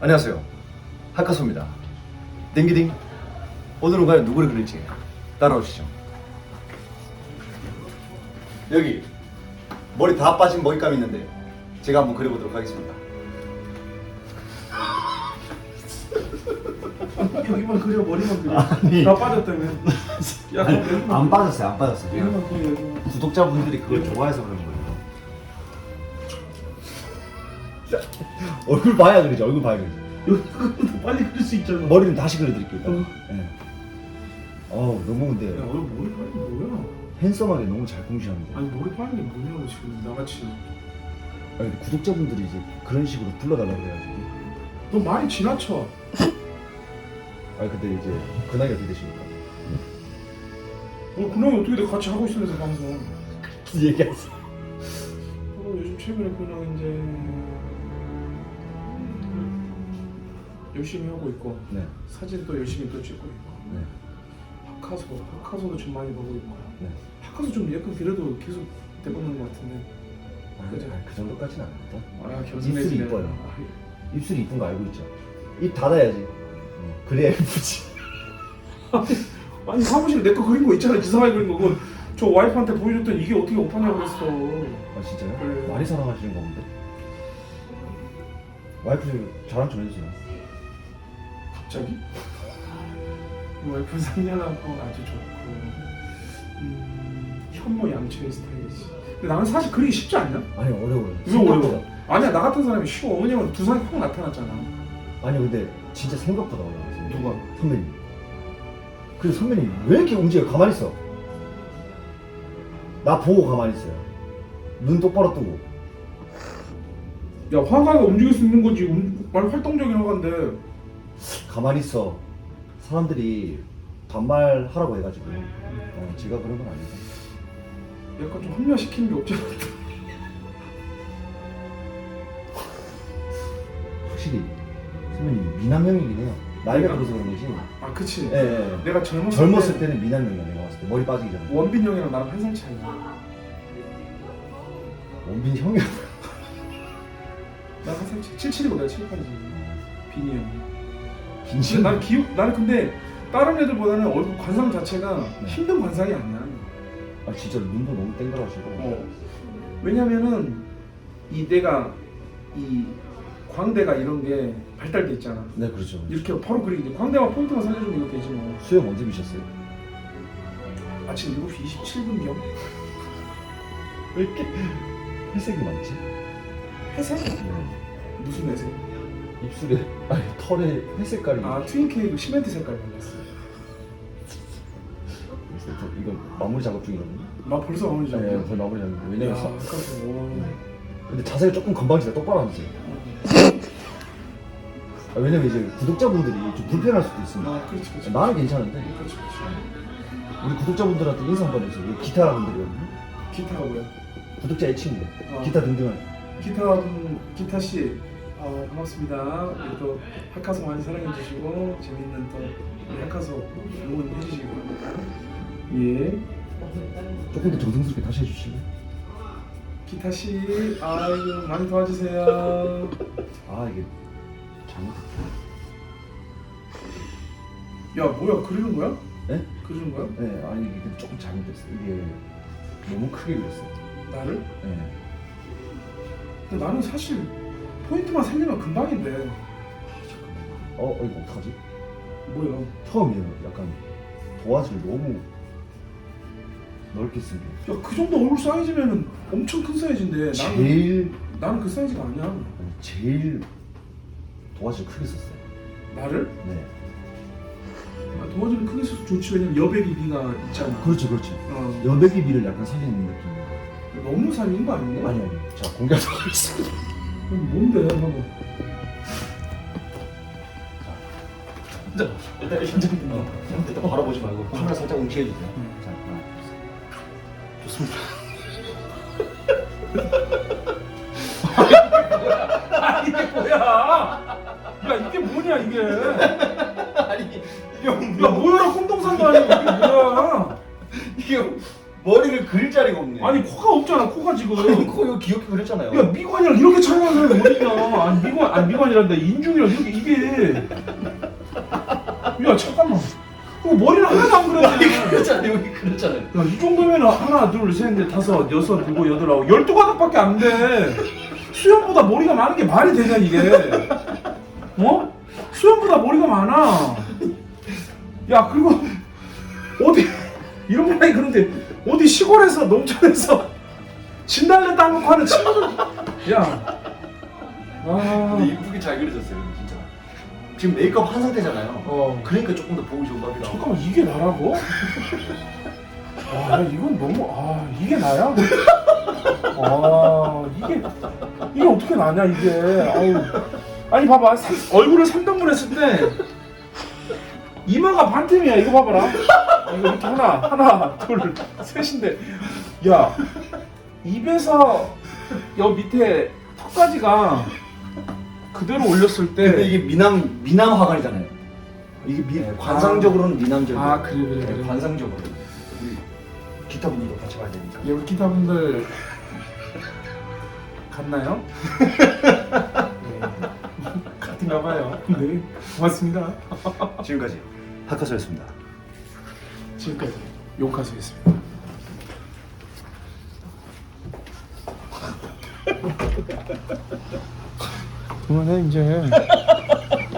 안녕하세요. 하카소입니다. 땡기딩. 오늘은 과연 누구를 그릴지 따라오시죠. 여기 머리 다 빠진 먹잇감이 있는데 제가 한번 그려보도록 하겠습니다. 여기만 그려 머리만 그려 아니. 나 빠졌다며 야 그럼 여기만 안 빠졌어요, 안 빠졌어요. 여기만 그려 여기만 구독자분들이 그걸 좋아해서 그런 거예요. 얼굴 봐야 그러지, 얼굴 봐야 그러지. 여기만 빨리 그릴 수 있잖아 머리는 다시 그려드릴게요. 어. 네. 어우 너무 근데 야 오늘 머리 빠는 게 뭐야 핸섬하게 너무 잘 꾸미셨는데. 아니 머리 빠는 게 뭐냐고 지금 나같이 아니, 구독자분들이 이제 그런 식으로 불러달라 그래가지고. 너 말이 지나쳐 아니 근데 이제 그 나이 어떻게 되십니까? 오늘 근황이 어떻게 돼 같이 하고 있으면서 방송 얘기하세요. 어, 요즘 최근에 근황 이제 열심히 하고 있고 네, 사진도 열심히 또 찍고 있고 네, 하카소 하카소도 좀 많이 보고 있고 네. 하카소 좀 약간 그래도 계속 대박난 것 같은데 아, 그죠? 그 정도까지는 아닙니다. 아 입술이 이뻐요. 입술이 이쁜 거 알고 있죠? 입 닫아야지. 응, 그래야 예쁘지. 아니 사무실에 내거 그린 거 있잖아 이상하게 그린 거 그거 저 와이프한테 보여줬더니 이게 어떻게 오빠냐고 그랬어 아 진짜요? 네. 많이 사랑하시는 건데. 와이프 자랑 좀 해주세요. 갑자기? 와이프 상냥하고 아주 좋고 음, 현모 양처의 스타일이지 근데 나는 사실 그리기 쉽지 않냐? 아니 어려워요. 왜 생각보다. 어려워? 아니야 나 같은 사람이 쉬워 왜냐면 두상이 확 나타났잖아 아니 근데 진짜 생각보다 어려워요. 누가? 선배님. 그 선배님 왜 이렇게 움직여? 가만히 있어. 나 보고 가만히 있어요. 눈 똑바로 뜨고. 야 화가가 움직일 수 있는 거지 움, 말 활동적인 화가인데 가만히 있어. 사람들이 반말하라고 해가지고. 어, 제가 그런 건 아니고. 약간 좀 합리화시키는 게 없잖아 확실히 선배님 미남형이긴 해요. 나이가? 들어서 그런 거지. 아 그치 예, 예. 내가 젊었을, 젊었을 때 때는 미남형이야 내가 봤을 때 머리 빠지기 전에. 원빈 형이랑 나랑 한 살 차이야 원빈 형이야. 나랑 한살 차이 77이고 내가 78이지 빈이 형빈 진짜 난 기억 나는 근데 다른 애들보다는 얼굴 관상 자체가 네. 힘든 관상이 아니야. 아 진짜 눈도 너무 땡그라시고. 어. 왜냐면은 이 내가 이 광대가 이런 게 발달돼 있잖아. 네 그렇죠. 이렇게 바로 그리기 돼. 광대만 포인트만 살려주면 이거 되지 뭐. 수영 언제 미셨어요? 아침 7시 27분경. 왜 이렇게 회색이 많지? 회색? 네. 무슨 회색? 입술에 아니 털에 회색깔이. 아 트윈 케이크 시멘트 색깔 발랐어. 이거 마무리 작업 중이거든요. 나 벌써 마무리 네, 잡아. 거의 마무리 작업. 야, 왜냐면 서, 아까워. 어. 근데 자세가 조금 건방지다. 똑바로 앉으세요. 아, 왜냐면 이제 구독자분들이 좀 불편할 수도 있습니다. 아 그렇지 그렇지. 나는 괜찮은데 그렇지 그렇지. 우리 구독자분들한테 인사 한번 해주세요. 우리 기타 분들이거든요. 기타가 뭐야? 구독자의 친구. 어. 기타 등등한. 기타 음, 기타 씨 어, 반갑습니다. 우리 또 하카소 많이 사랑해 주시고 재밌는 또 우리 하카소 응원해 주시기 바랍니다. 예. 조금 더 정성스럽게 다시 해주실래요? 기타 씨 아이고 많이 도와주세요. 아 이게 잘못했다. 야 뭐야 그리는 거야? 네? 그리는 거야? 네, 아니 이게 조금 잘못됐어. 이게 너무 크게 그렸어. 나를? 네. 근데 나는 사실 포인트만 살리면 금방인데 잠깐만. 어, 어 이거 어떡하지? 뭐야? 처음이에요. 약간 도화지를 너무 넓게 쓴 게. 야그 정도 얼굴 사이즈면은 엄청 큰 사이즈인데 나는 제일 나는 그 사이즈가 아니야. 아니, 제일 도화지를 크게 썼어요. 나를? 네. 아, 도와주는 크게 써서 좋지 왜냐면 여백 이 비가 있잖아. 그렇죠, 그렇죠. 어. 여백이 비를 약간 살리는 느낌. 너무 살린 거 아니야? 아니 아니. 자 공개하도록 하겠습니다. 뭔데 한번 자, 일단 현장님 어, 일단 바로 보지 말고 카메라 살짝 움켜해 주세요. 자, 하나, 둘, 셋. 좋습니다. 아 이게 뭐야 야 이게 뭐냐 이게 없네. 아니 코가 없잖아 코가 지금 코 이거 귀엽게 그렸잖아요. 야 미관이랑 이렇게 차량을 모르냐? 아니 미관 아니 미관이란다 인중이랑 이게 이게. 야 잠깐만. 어, 머리는 하나도 안 그러네. 그렇잖아요. 여기 그렇잖아요. 야, 이 정도면 하나, 둘, 셋, 넷, 다섯, 여섯, 일곱, 여덟, 아홉, 열두 가닥밖에 안 돼. 수염보다 머리가 많은 게 말이 되냐 이게? 어? 수염보다 머리가 많아. 야 그리고 어디 이런 말이 그런데 어디 시골에서 농촌에서 진달래 따먹고 하는 친구들. 야. 아. 근데 이쁘게 잘 그려졌어요, 진짜. 지금 메이크업 한 상태잖아요. 어. 그러니까 조금 더 보기 좋은 하고. 잠깐만 이게 나라고? 아 야, 이건 너무 아 이게 나야? 아 이게 이게 어떻게 나냐 이게 아유 아니 봐봐 삼- 얼굴을 3등분 했을 때 이마가 반틈이야 이거 봐봐라 이거 이렇게 하나 하나 둘 셋인데 야 입에서 여 밑에 턱까지가 그대로 올렸을 근데 때 이게 미남 미남 화관이잖아요. 이게 미, 네, 관상적으로는 미남적이고. 아, 그래, 그래, 네, 그래. 관상적으로. 우리 기타 분들도 같이 봐야 되니까. 여기 기타분들 갔나요? 네. 같은가 봐요. 네, 고맙습니다. 지금까지 하카소였습니다. 지금까지 용카수였습니다. 그만해 이제.